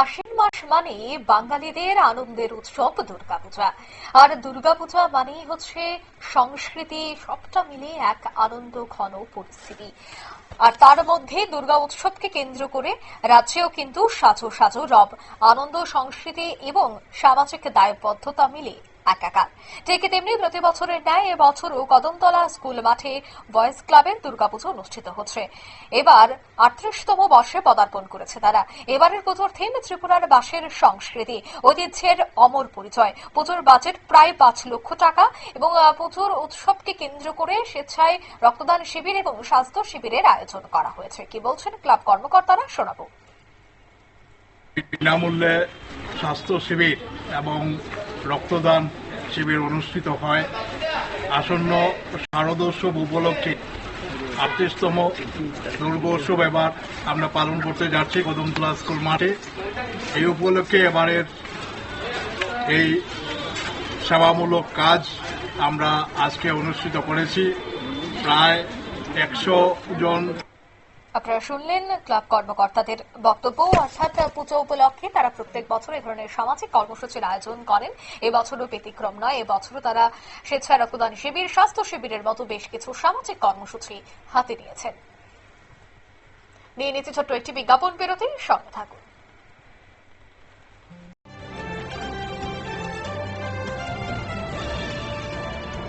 আশ্বিন মাস মানে বাঙালিদের আনন্দের উৎসব দুর্গাপূজা। আর দুর্গাপূজা মানেই হচ্ছে সংস্কৃতি, সবটা মিলে এক আনন্দ ঘন পরিস্থিতি। আর তার মধ্যে দুর্গা উৎসবকে কেন্দ্র করে রাজ্যেও কিন্তু সাজো সাজো রব, আনন্দ, সংস্কৃতি এবং সামাজিক দায়বদ্ধতা মিলে একাকার। ঠিক তেমনি প্রতি বছরের ন্যায় এবছরও কদমতলা স্কুল মাঠে বয়েজ ক্লাবের দুর্গাপুজো অনুষ্ঠিত হচ্ছে। এবার আটত্রিশতম বর্ষে পদার্পণ করেছে তারা। এবারের পুজোর থিম ত্রিপুরার বাসের সংস্কৃতি, ঐতিহ্যের অমর পরিচয়। পুজোর বাজেট প্রায় পাঁচ লক্ষ টাকা এবং পুজোর উৎসবকে কেন্দ্র করে স্বেচ্ছায় রক্তদান শিবির এবং স্বাস্থ্য শিবিরের আয়োজন করা হয়েছে। কি বলছেন ক্লাব কর্মকর্তারা, শোনাবো। বিনামূল্যে স্বাস্থ্য শিবির এবং রক্তদান শিবির অনুষ্ঠিত হয়। আসন্ন শারদোৎসব উপলক্ষে আটত্রিশতম দুর্গোৎসব এবার আমরা পালন করতে যাচ্ছি কদমতলা স্কুল মাঠে। এই উপলক্ষে এবারের এই সেবামূলক কাজ আমরা আজকে অনুষ্ঠিত করেছি। প্রায় একশো জন আপনারা শুনলেন ক্লাব কর্মকর্তাদের বক্তব্য। অর্থাৎ পুজো উপলক্ষে তারা প্রত্যেক বছর এ ধরনের সামাজিক কর্মসূচির আয়োজন করেন। এবছরও ব্যতিক্রম নয় এবছরও তারা স্বেচ্ছায় রক্তদান শিবির, স্বাস্থ্য শিবিরের মতো বেশ কিছু সামাজিক কর্মসূচি হাতে নিয়েছেন। নিয়ে নিচ্ছে ছোট্ট একটি বিজ্ঞাপন বেরোতে, সঙ্গে থাকুন।